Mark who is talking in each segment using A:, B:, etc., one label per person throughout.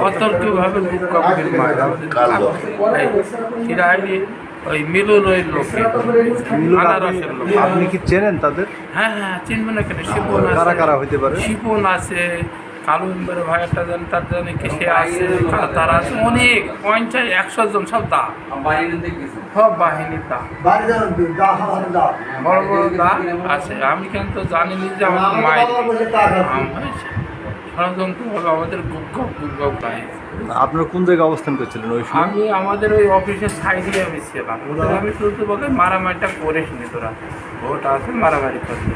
A: অতর্কভাবে বুক মায়ের সিরাহাইনি ওই মিলন ওই লোক আনারসের লোক।
B: আপনি- আপনি কি চেনেন তাদের?
A: হ্যাঁ হ্যাঁ চিনবে না কেন? শিপন আছে।
B: কারা কারা হইতে পারে?
A: শিপন আছে কালু মেম্বারের ভাই একটা জানি তার জানি কি সে আছে তার আছে অনেক পঞ্চাশ একশো জন সব দা। সব বাহিনী দা। বড় বড় দা আছে। আমি কিন্তু জানিনি যে আমার মায়ের আম হয়েছে আমাদের গায়ে
B: আপনারা কোন জায়গায় অবস্থান করছিলেন ওই সময়?
A: আমি আমাদের ওই অফিসের সাইডে আমি ছিলাম। ওদের আমি শুধু বলে মারামারিটা করিস নি তোরা। ভোট আছে মারামারি করতে।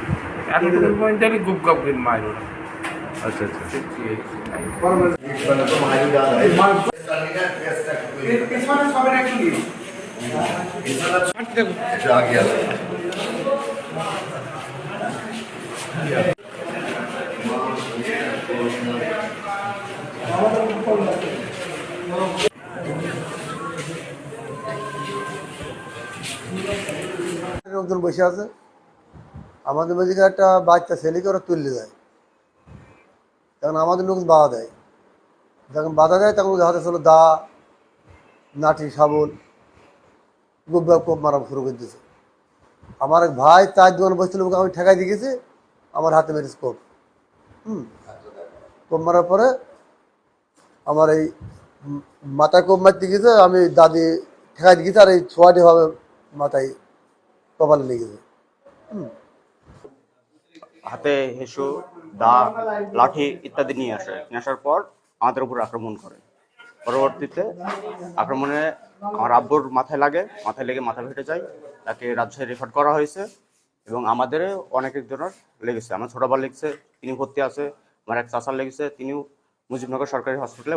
A: এতদিন পর্যন্ত আমি গুপ গাপ করে মার ওরা
B: আচ্ছা আচ্ছা।
C: লোকজন বসে আছে। আমাদের মধ্যে একটা বাচ্চা ছেলেকে ওরা তুললে যায়। তখন আমাদের লোক বাধা দেয়। যখন বাধা দেয়, তখন হাতে ছিল দা নাটি শাবল গোব্বা কোপ মারা শুরু করে দিয়েছে। আমার এক ভাই তার দোকান বসছিল আমি ঠেকাই দিয়ে গেছি। আমার হাতে মেরেছে কোপ। হুম। কোপ মারার পরে আমার এই মাথায় কোপ মারতে গেছে আমি দাদি ঠেকাই দিয়ে আর এই ছোয়াটি ভাবে মাথায় কপালে লেগেছে
D: হাতে হেসু, দা, লাঠি ইত্যাদি নিয়ে আসে। নিয়ে আসার পর আমাদের উপর আক্রমণ করে। পরবর্তীতে আক্রমণে আমার আব্বুর মাথায় লাগে, মাথায় লেগে মাথা ফেটে যায়। তাকে রাজশাহী রেফার করা হয়েছে। এবং আমাদের অনেক একজনের লেগেছে। আমার ছোট লেগেছে তিনি ভর্তি আছে। আমার এক চাষার লেগেছে তিনিও মুজিবনগর সরকারি হসপিটালে